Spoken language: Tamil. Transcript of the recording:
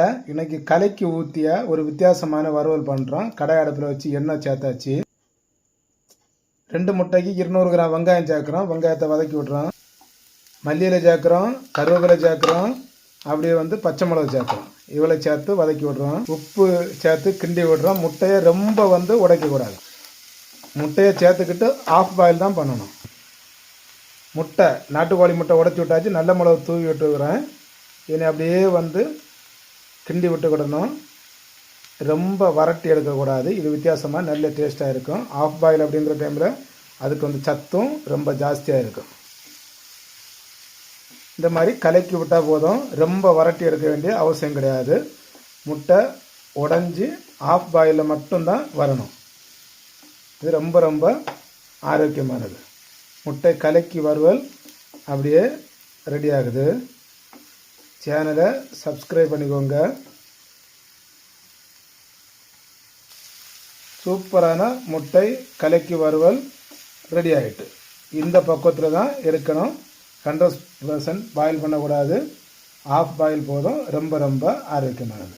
இன்னைக்கு கலைக்கு ஊற்றிய ஒரு வித்தியாசமான வறுவல் பண்ணுறோம் கடை அடுப்பில் வச்சு எண்ணெய் சேர்த்தாச்சு. ரெண்டு முட்டைக்கு இருநூறு கிராம் வெங்காயம் சேர்க்குறோம். வெங்காயத்தை வதக்கி விட்றோம். மல்லியில் சேர்க்குறோம். கருவேப்பிலை சேர்க்குறோம். அப்படியே வந்து பச்சை மிளகு சேர்க்குறோம். இவ்வளோ சேர்த்து வதக்கி விட்றோம். உப்பு சேர்த்து கிண்டி விடுறோம். முட்டையை ரொம்ப வந்து உடைக்கக்கூடாது. முட்டையை சேர்த்துக்கிட்டு ஆஃப் பாயில் தான் பண்ணணும். முட்டை நாட்டுக்கோழி முட்டை உடச்சி விட்டாச்சு. நல்ல மிளகு தூவி விட்டுருக்குறேன் இனி அப்படியே வந்து கிண்டி விட்டுக்கிடணும் ரொம்ப வறட்டி எடுக்கக்கூடாது. இது வித்தியாசமாக நல்ல டேஸ்ட்டாக இருக்கும். ஆஃப் பாயில் அப்படிங்கிற டைமில் அதுக்கு வந்து சத்தும் ரொம்ப ஜாஸ்தியாக இருக்கும். இந்த மாதிரி கலக்கி விட்டால் போதும். ரொம்ப வறட்டி எடுக்க வேண்டிய அவசியம் கிடையாது. முட்டை உடஞ்சி ஆஃப் பாயிலில் மட்டும்தான் வரணும். இது ரொம்ப ரொம்ப ஆரோக்கியமானது. முட்டை கலக்கி வறுவல் அப்படியே ரெடி ஆகுது. சேனலை சப்ஸ்கிரைப் பண்ணிக்கோங்க. சூப்பரான முட்டை கலக்கி வறுவல் ரெடி ஆகிட்டு இந்த பக்குவத்தில் தான் இருக்கணும் ஹண்ட்ரட் பர்சன்ட் பாயில் பண்ணக்கூடாது. ஆஃப் பாயில் போதும். ரொம்ப ரொம்ப ஆரோக்கியமானது.